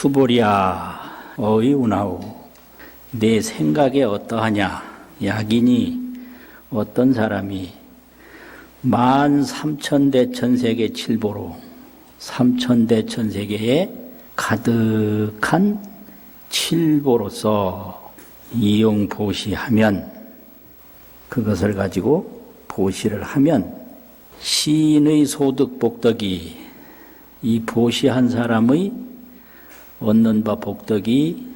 수보리야 어이우나오. 내 생각에 어떠하냐? 약인이 어떤 사람이 만 삼천대 천세계 칠보로 삼천대 천세계에 가득한 칠보로서 이용 보시하면 그것을 가지고 보시를 하면 시인의 소득 복덕이 이 보시한 사람의 얻는 바 복덕이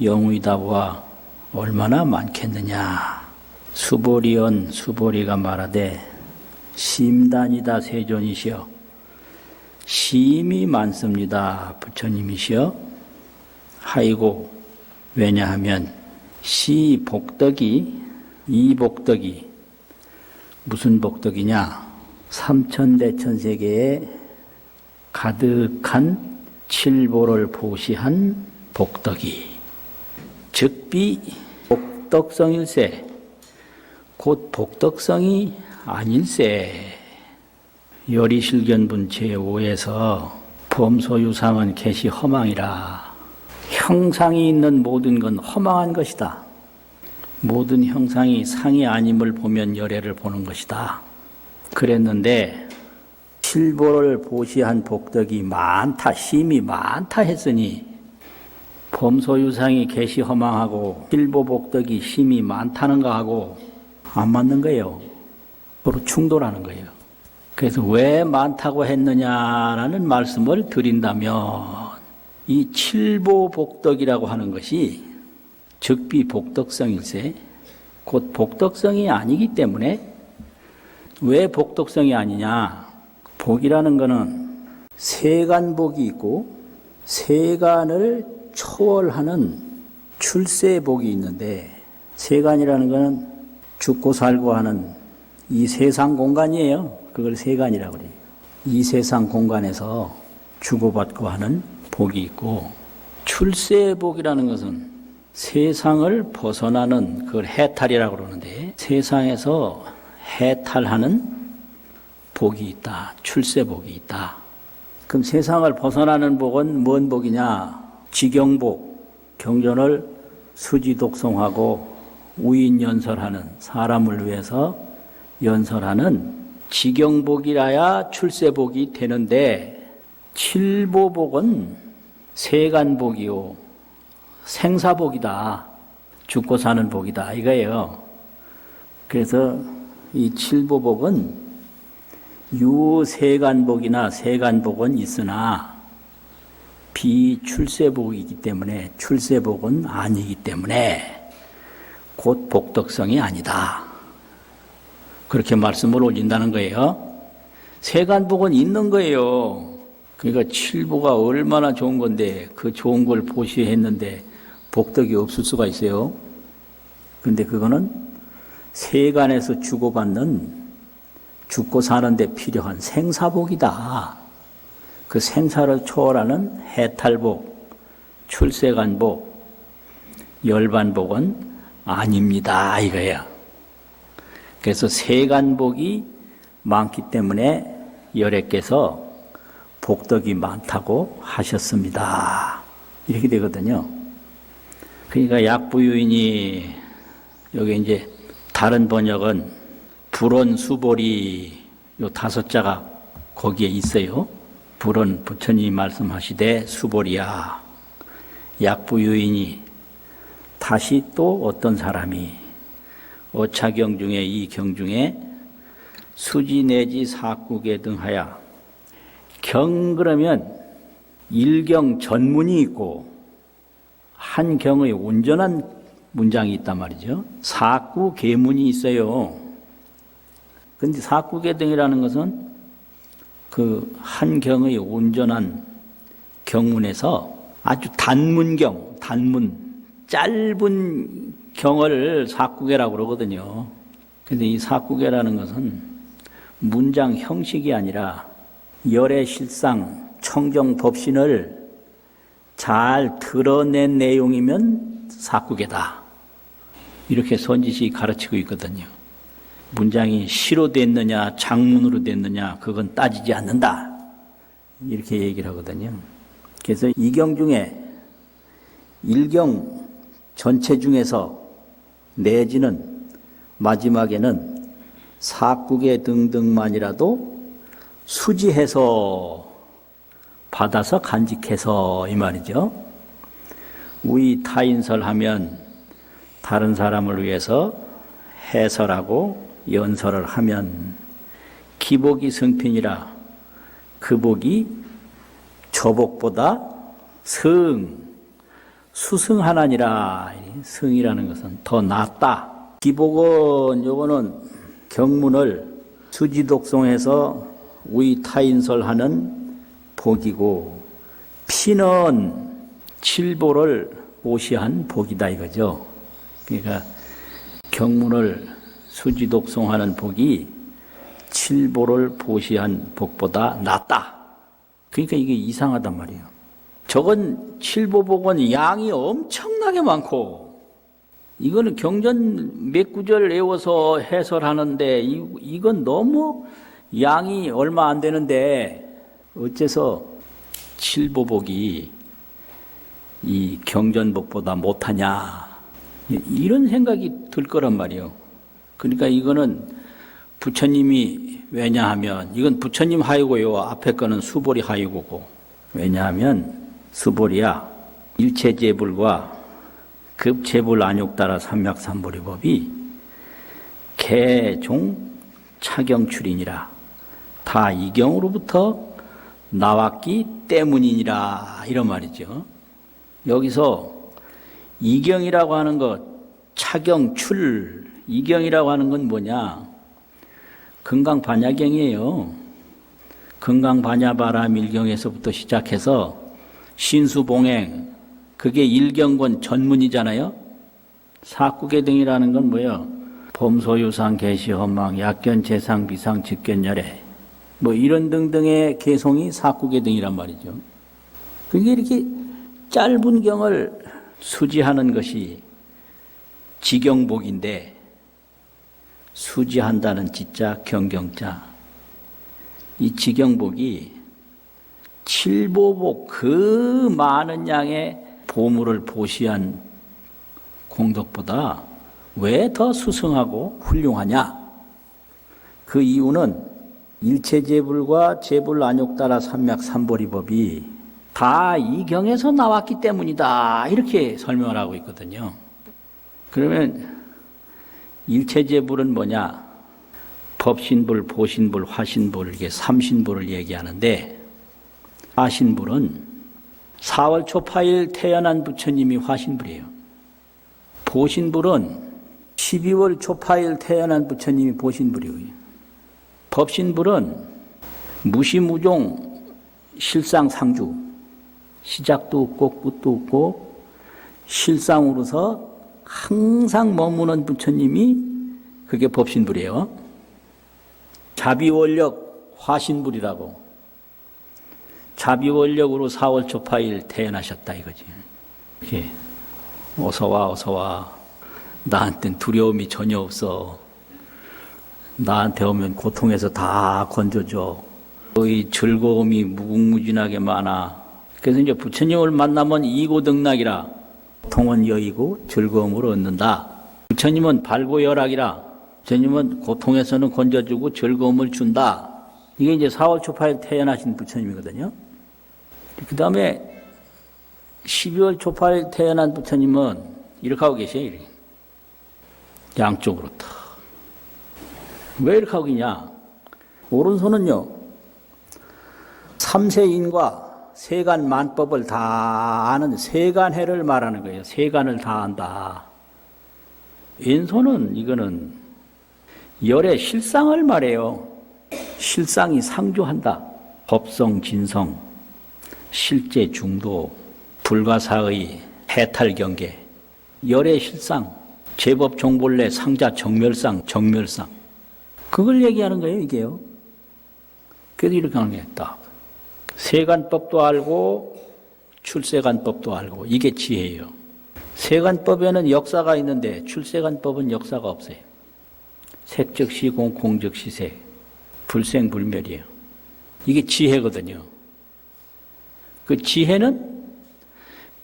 영의다와 얼마나 많겠느냐. 수보리언 수보리가 말하되 심단이다 세존이시여. 심이 많습니다 부처님이시여. 하이고 왜냐하면 시 복덕이 이 복덕이 무슨 복덕이냐? 삼천대천 세계에 가득한 칠보를 보시한 복덕이 즉비 복덕성일세 곧 복덕성이 아닐세 요리실견분 제5에서 범소유상은 개시 허망이라 형상이 있는 모든 건 허망한 것이다. 모든 형상이 상이 아님을 보면 열애를 보는 것이다. 그랬는데 칠보를 보시한 복덕이 많다, 힘이 많다 했으니 범소유상이 개시 허망하고 칠보 복덕이 힘이 많다는 거하고 안 맞는 거예요. 서로 충돌하는 거예요. 그래서 왜 많다고 했느냐라는 말씀을 드린다면 이 칠보 복덕이라고 하는 것이 즉비 복덕성일세 곧 복덕성이 아니기 때문에 왜 복덕성이 아니냐 복이라는 것은 세간복이 있고 세간을 초월하는 출세복이 있는데 세간이라는 것은 죽고 살고 하는 이 세상 공간이에요. 그걸 세간이라고 그래요. 이 세상 공간에서 주고받고 하는 복이 있고 출세복이라는 것은 세상을 벗어나는 그걸 해탈이라고 그러는데 세상에서 해탈하는 복이 있다. 출세복이 있다. 그럼 세상을 벗어나는 복은 뭔 복이냐? 지경복, 경전을 수지독송하고 우인연설하는 사람을 위해서 연설하는 지경복이라야 출세복이 되는데 칠보복은 세간복이요 생사복이다 죽고 사는 복이다 이거예요. 그래서 이 칠보복은 유세간복이나 세간복은 있으나 비출세복이기 때문에 출세복은 아니기 때문에 곧 복덕성이 아니다. 그렇게 말씀을 올린다는 거예요. 세간복은 있는 거예요. 그러니까 칠보가 얼마나 좋은 건데 그 좋은 걸 보시했는데 복덕이 없을 수가 있어요. 근데 그거는 세간에서 주고받는 죽고 사는데 필요한 생사복이다. 그 생사를 초월하는 해탈복, 출세간복, 열반복은 아닙니다. 이거야. 그래서 세간복이 많기 때문에 열애께서 복덕이 많다고 하셨습니다. 이렇게 되거든요. 그러니까 약부유인이 여기 이제 다른 번역은 불원 수보리 요 다섯 자가 거기에 있어요. 불원 부처님이 말씀하시되 수보리야 약부유인이 다시 또 어떤 사람이 어차경 중에 이 경 중에 수지 내지 사국에 등하여 경 그러면 일경 전문이 있고 한 경의 온전한 문장이 있단 말이죠. 사구 계문이 있어요. 근데 사구계등이라는 것은 그 한 경의 온전한 경문에서 아주 단문경, 단문, 짧은 경을 사구계라고 그러거든요. 근데 이 사구계라는 것은 문장 형식이 아니라 열의 실상, 청정 법신을 잘 드러낸 내용이면 사구계다. 이렇게 선지시 가르치고 있거든요. 문장이 시로 됐느냐, 장문으로 됐느냐, 그건 따지지 않는다. 이렇게 얘기를 하거든요. 그래서 이경 중에 일경 전체 중에서 내지는 마지막에는 사국의 등등만이라도 수지해서 받아서 간직해서 이 말이죠. 우리 타인설하면 다른 사람을 위해서 해설하고 연설을 하면 기복이 성편이라 그 복이 저복보다 승 수승하나니라 승이라는 것은 더 낫다. 기복은 요거는 경문을 수지독송해서 우리 타인설하는 복이고 피는 칠보를 모시한 복이다 이거죠. 그러니까 경문을 수지독송하는 복이 칠보를 보시한 복보다 낫다. 그러니까 이게 이상하단 말이에요. 저건 칠보복은 양이 엄청나게 많고 이거는 경전 몇 구절 외워서 해설하는데 이, 이건 너무 양이 얼마 안 되는데 어째서 칠보복이 이 경전복보다 못하냐 이런 생각이 들 거란 말이에요. 그러니까 이거는 부처님이 왜냐하면 이건 부처님 하이고요. 앞에 거는 수보리 하이고고. 왜냐하면 수보리야. 일체제불과 급제불 안욕 따라 삼맥삼보리법이 개종 차경출이니라. 다 이경으로부터 나왔기 때문이니라. 이런 말이죠. 여기서 이경이라고 하는 것 차경출 이경이라고 하는 건 뭐냐? 금강 반야경이에요. 금강 반야바람 일경에서부터 시작해서 신수봉행 그게 일경권 전문이잖아요. 사국의 등이라는 건 뭐예요? 범소유상 개시 헌망 약견 재상 비상 직견 열애 뭐 이런 등등의 개송이 사국의 등이란 말이죠. 그게 이렇게 짧은 경을 수지하는 것이 지경복인데 수지한다는 지자 경경자 이 지경복이 칠보복 그 많은 양의 보물을 보시한 공덕보다 왜 더 수승하고 훌륭하냐? 그 이유는 일체제불과 제불 안욕 따라 삼맥 삼보리법이 다 이 경에서 나왔기 때문이다. 이렇게 설명을 하고 있거든요. 그러면 일체제불은 뭐냐? 법신불, 보신불, 화신불, 이게 삼신불을 얘기하는데, 화신불은 4월 초파일 태어난 부처님이 화신불이에요. 보신불은 12월 초파일 태어난 부처님이 보신불이고요. 법신불은 무시무종 실상상주, 시작도 없고 끝도 없고 실상으로서 항상 머무는 부처님이 그게 법신불이에요. 자비원력 화신불이라고. 자비원력으로 4월 초파일 태어나셨다 이거지. 이렇게 어서 와 어서 와. 나한텐 두려움이 전혀 없어. 나한테 오면 고통에서 다 건져줘. 이 즐거움이 무궁무진하게 많아. 그래서 이제 부처님을 만나면 이고등락이라 고통은 여의고 즐거움을 얻는다. 부처님은 발고 열악이라 부처님은 고통에서는 건져주고 즐거움을 준다. 이게 이제 4월 초파에 태어나신 부처님이거든요. 그 다음에 12월 초파에 태어난 부처님은 이렇게 하고 계세요. 양쪽으로 탁. 왜 이렇게 하고 있냐? 오른손은요, 삼세인과 세간 만법을 다 아는 세간해를 말하는 거예요. 세간을 다 안다. 왼손은 이거는 열의 실상을 말해요. 실상이 상조한다. 법성, 진성, 실제 중도, 불가사의 해탈 경계, 열의 실상, 제법 종본래 상자 정멸상, 정멸상. 그걸 얘기하는 거예요, 이게요. 그래서 이렇게 하는 게 딱. 세간법도 알고, 출세간법도 알고, 이게 지혜예요. 세간법에는 역사가 있는데, 출세간법은 역사가 없어요. 색즉시공, 공즉시색,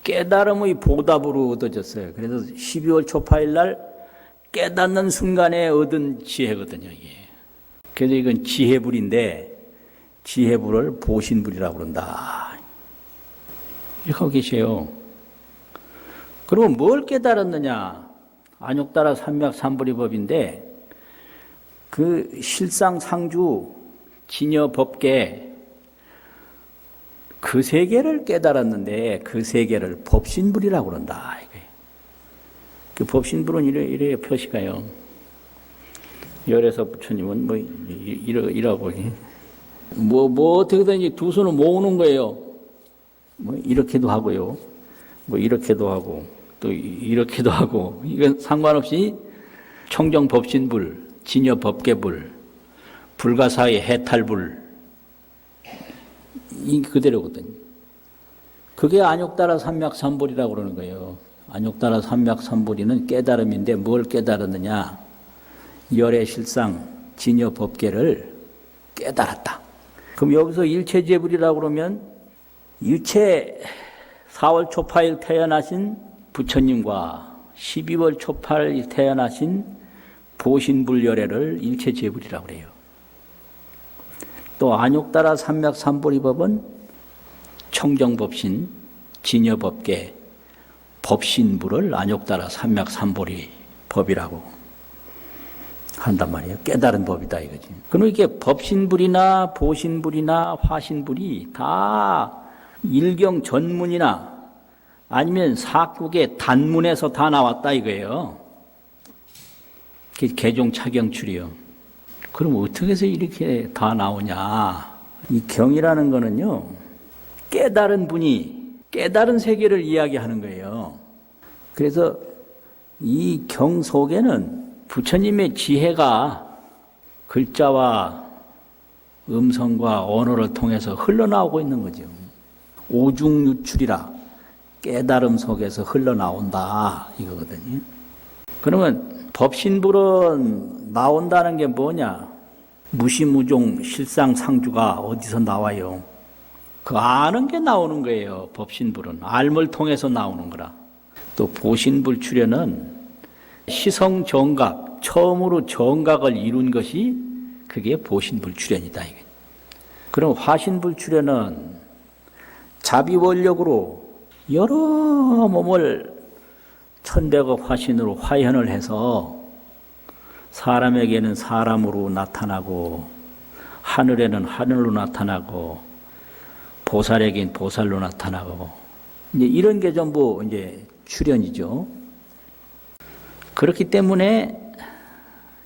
깨달음의 보답으로 얻어졌어요. 그래서 12월 초파일 날 깨닫는 순간에 얻은 지혜거든요, 이게. 그래서 이건 지혜불인데, 지혜불을 보신불이라고 그런다. 이렇게 계세요. 그러면 뭘 깨달았느냐? 안욕따라 삼맥 삼불이 법인데, 그 실상 상주, 진여 법계, 그 세계를 깨달았는데 그 세계를 법신불이라고 그런다. 그 법신불은 이래, 이래 표시가요. 열애서 부처님은 뭐 이- 이러, 이라고 뭐, 뭐 어떻게든지 두 손을 모으는 거예요. 뭐 이렇게도 하고요. 뭐 이렇게도 하고 또 이- 이렇게도 하고 이건 상관없이 청정 법신불, 진여 법계불, 불가사의 해탈불 이 그대로거든요. 그게 안욕따라 삼맥삼불이라고 그러는 거예요. 안욕따라 삼맥삼불이는 깨달음인데 뭘 깨달았느냐? 열의 실상 진여 법계를 깨달았다. 그럼 여기서 일체제불이라고 그러면 일체 4월 초파일 태어나신 부처님과 12월 초파일 태어나신 보신불열애를 일체제불이라고 그래요. 또 안욕따라 삼맥삼보리법은 청정법신, 진여법계, 법신부를 안욕따라 삼맥삼보리 법이라고 한단 말이에요. 깨달은 법이다 이거지. 그럼 이게 법신불이나 보신불이나 화신불이 다 일경 전문이나 아니면 사국의 단문에서 다 나왔다 이거예요. 그게 개종 차경출이요. 그럼 어떻게 해서 이렇게 다 나오냐? 이 경이라는 거는요, 깨달은 분이 깨달은 세계를 이야기하는 거예요. 그래서 이 경 속에는 부처님의 지혜가 글자와 음성과 언어를 통해서 흘러나오고 있는 거죠. 오중유출이라 깨달음 속에서 흘러나온다 이거거든요. 그러면 법신불은 나온다는 게 뭐냐? 무시무종 실상상주가 어디서 나와요? 그 아는 게 나오는 거예요. 법신불은 알물 통해서 나오는 거라. 또 보신불 출현은 시성 정각 처음으로 정각을 이룬 것이 그게 보신불 출현이다. 이게. 그럼 화신불 출현은 자비 원력으로 여러 몸을 천백억 화신으로 화현을 해서 사람에게는 사람으로 나타나고 하늘에는 하늘로 나타나고 보살에겐 보살로 나타나고 이제 이런 게 전부 이제 출현이죠. 그렇기 때문에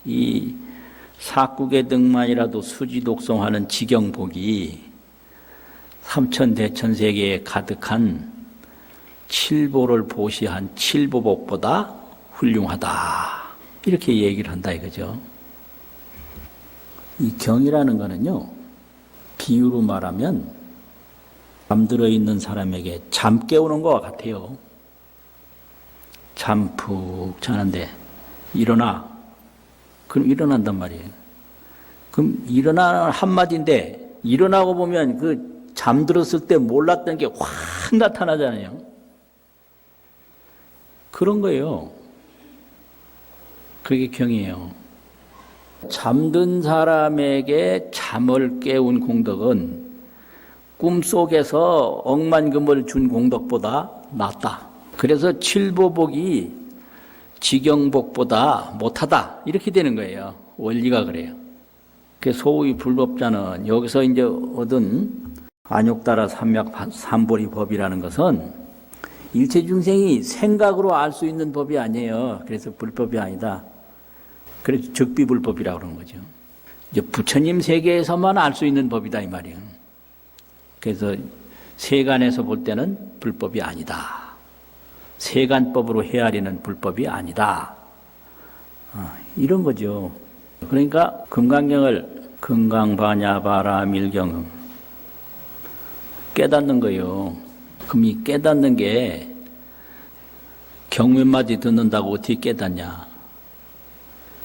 이 사국의 등만이라도 수지 독성하는 지경복이 삼천 대천 세계에 가득한 칠보를 보시한 칠보복보다 훌륭하다. 이렇게 얘기를 한다 이거죠. 이 경이라는 거는요, 비유로 말하면 잠들어 있는 사람에게 잠 깨우는 것과 같아요. 잠 푹 자는데 일어나. 그럼 일어난단 말이에요. 그럼 일어나는 한마디인데 일어나고 보면 그 잠들었을 때 몰랐던 게 확 나타나잖아요. 그런 거예요. 그게 경이에요. 잠든 사람에게 잠을 깨운 공덕은 꿈속에서 억만금을 준 공덕보다 낫다. 그래서 칠보복이 지경복보다 못하다. 이렇게 되는 거예요. 원리가 그래요. 그 소위 불법자는 여기서 이제 얻은 안욕따라 삼맥 삼보리 법이라는 것은 일체 중생이 생각으로 알 수 있는 법이 아니에요. 그래서 불법이 아니다. 그래서 적비불법이라고 그러는 거죠. 이제 부처님 세계에서만 알 수 있는 법이다 이 말이에요. 그래서 세간에서 볼 때는 불법이 아니다. 세간법으로 헤아리는 불법이 아니다. 어, 이런 거죠. 그러니까 금강경을 금강바냐바라 밀경 깨닫는 거요. 그럼 이 깨닫는 게 경몇 마디 듣는다고 어떻게 깨닫냐?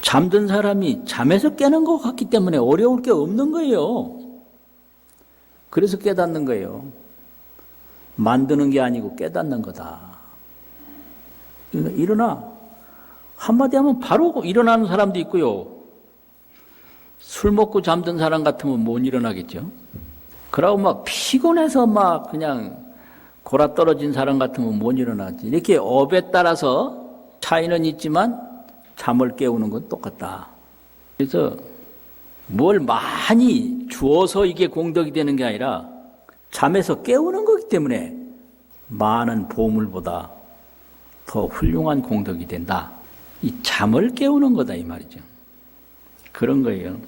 잠든 사람이 잠에서 깨는 것 같기 때문에 어려울 게 없는 거예요. 그래서 깨닫는 거예요. 만드는 게 아니고 깨닫는 거다. 일어나. 한마디 하면 바로 일어나는 사람도 있고요. 술 먹고 잠든 사람 같으면 못 일어나겠죠. 그러고 막 피곤해서 막 그냥 골아 떨어진 사람 같으면 못 일어나지. 이렇게 업에 따라서 차이는 있지만 잠을 깨우는 건 똑같다. 그래서 뭘 많이 주어서 이게 공덕이 되는 게 아니라 잠에서 깨우는 거기 때문에 많은 보물보다 더 훌륭한 공덕이 된다. 이 잠을 깨우는 거다 이 말이죠. 그런 거예요.